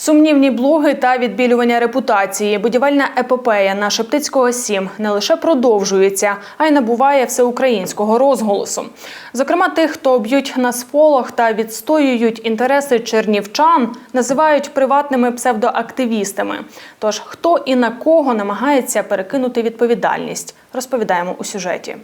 Сумнівні блоги та відбілювання репутації. Будівельна епопея на Шептицького 7 не лише продовжується, а й набуває всеукраїнського розголосу. Зокрема, тих, хто б'ють на сполох та відстоюють інтереси чернівчан, називають приватними псевдоактивістами. Тож хто і на кого намагається перекинути відповідальність, розповідаємо у сюжеті.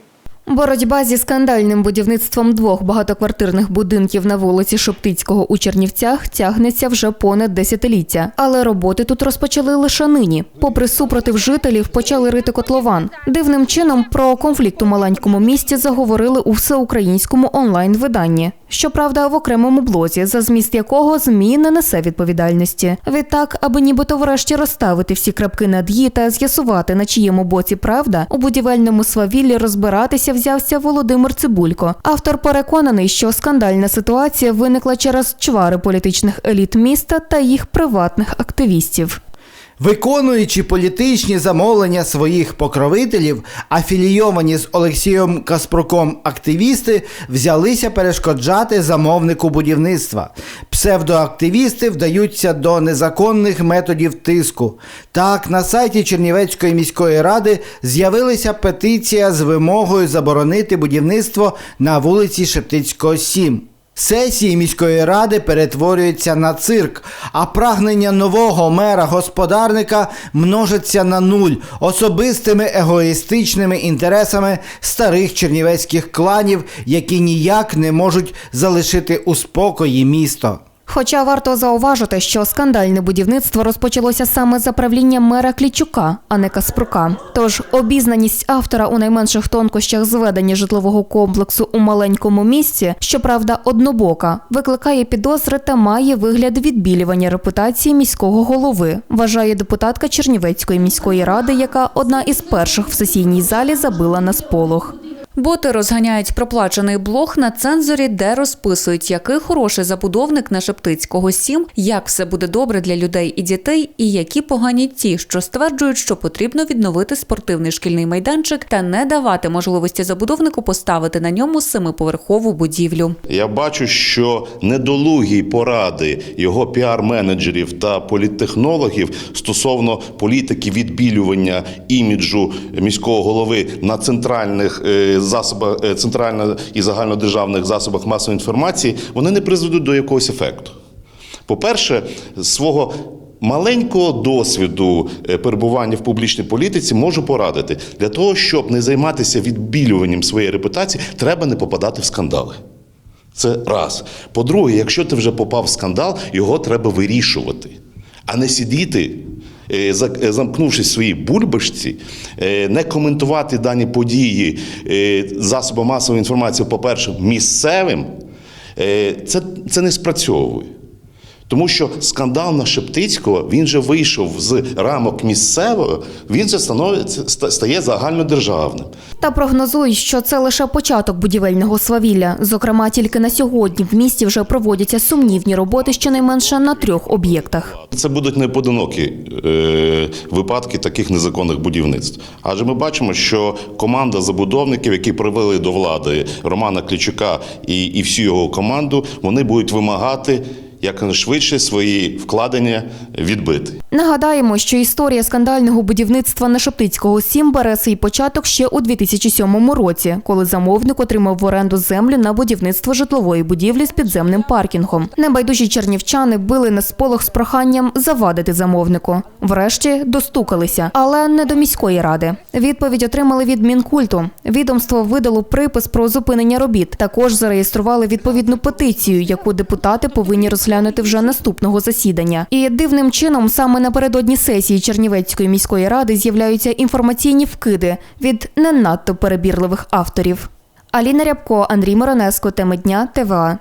Боротьба зі скандальним будівництвом двох багатоквартирних будинків на вулиці Шептицького у Чернівцях тягнеться вже понад десятиліття. Але роботи тут розпочали лише нині. Попри супротив жителів, почали рити котлован. Дивним чином про конфлікт у маленькому місті заговорили у всеукраїнському онлайн-виданні. Щоправда, в окремому блозі, за зміст якого ЗМІ не несе відповідальності. Відтак, аби нібито врешті розставити всі крапки над «і» та з'ясувати, на чиєму боці правда, у будівельному свавіллі розбиратися взявся Володимир Цибулько. Автор переконаний, що скандальна ситуація виникла через чвари політичних еліт міста та їх приватних активістів. Виконуючи політичні замовлення своїх покровителів, афілійовані з Олексієм Каспруком активісти взялися перешкоджати замовнику будівництва. Псевдоактивісти вдаються до незаконних методів тиску. Так, на сайті Чернівецької міської ради з'явилася петиція з вимогою заборонити будівництво на вулиці Шептицького 7. Сесії міської ради перетворюються на цирк, а прагнення нового мера-господарника множиться на нуль особистими егоїстичними інтересами старих чернівецьких кланів, які ніяк не можуть залишити у спокої місто. Хоча варто зауважити, що скандальне будівництво розпочалося саме за правлінням мера Клічука, а не Каспрука. Тож обізнаність автора у найменших тонкощах зведення житлового комплексу у маленькому місці, щоправда, однобока, викликає підозри та має вигляд відбілювання репутації міського голови, вважає депутатка Чернівецької міської ради, яка одна із перших в сесійній залі забила на сполох. Боти розганяють проплачений блог на цензорі, де розписують, який хороший забудовник на Шептицького 7, як все буде добре для людей і дітей, і які погані ті, що стверджують, що потрібно відновити спортивний шкільний майданчик та не давати можливості забудовнику поставити на ньому семиповерхову будівлю. Я бачу, що недолугі поради його піар-менеджерів та політтехнологів стосовно політики відбілювання іміджу міського голови на центральних е, засобах е, центрально і загальнодержавних засобах масової інформації, вони не призведуть до якогось ефекту. По-перше, свого маленького досвіду е, перебування в публічній політиці можу порадити для того, щоб не займатися відбілюванням своєї репутації, треба не попадати в скандали. Це раз. По-друге, якщо ти вже попав в скандал, його треба вирішувати, а не сидіти, замкнувшись в своїй бульбашці, е, не коментувати дані події засобами засобам масової інформації, по-перше, місцевим, е, це, це не спрацьовує. Тому що скандал на Шептицького він же вийшов з рамок місцевого, він же становиться стає загальнодержавним. Та прогнозують, що це лише початок будівельного свавілля. Зокрема, тільки на сьогодні в місті вже проводяться сумнівні роботи щонайменше на трьох об'єктах. Це будуть неподинокі е, випадки таких незаконних будівництв. Адже ми бачимо, що команда забудовників, які привели до влади Романа Клічука і, і всю його команду, вони будуть вимагати якнайшвидше свої вкладення відбити. Нагадаємо, що історія скандального будівництва на Шептицького 7 бере свій початок ще у 2007 році, коли замовник отримав в оренду землю на будівництво житлової будівлі з підземним паркінгом. Небайдужі чернівчани били на сполох з проханням завадити замовнику. Врешті достукалися, але не до міської ради. Відповідь отримали від Мінкульту. Відомство видало припис про зупинення робіт. Також зареєстрували відповідну петицію, яку депутати повинні розглянути вже наступного засідання. І дивним чином саме напередодні сесії Чернівецької міської ради з'являються інформаційні вкиди від не надто перебірливих авторів. Аліна Рябко, Андрій Моронеско, теми дня ТВА.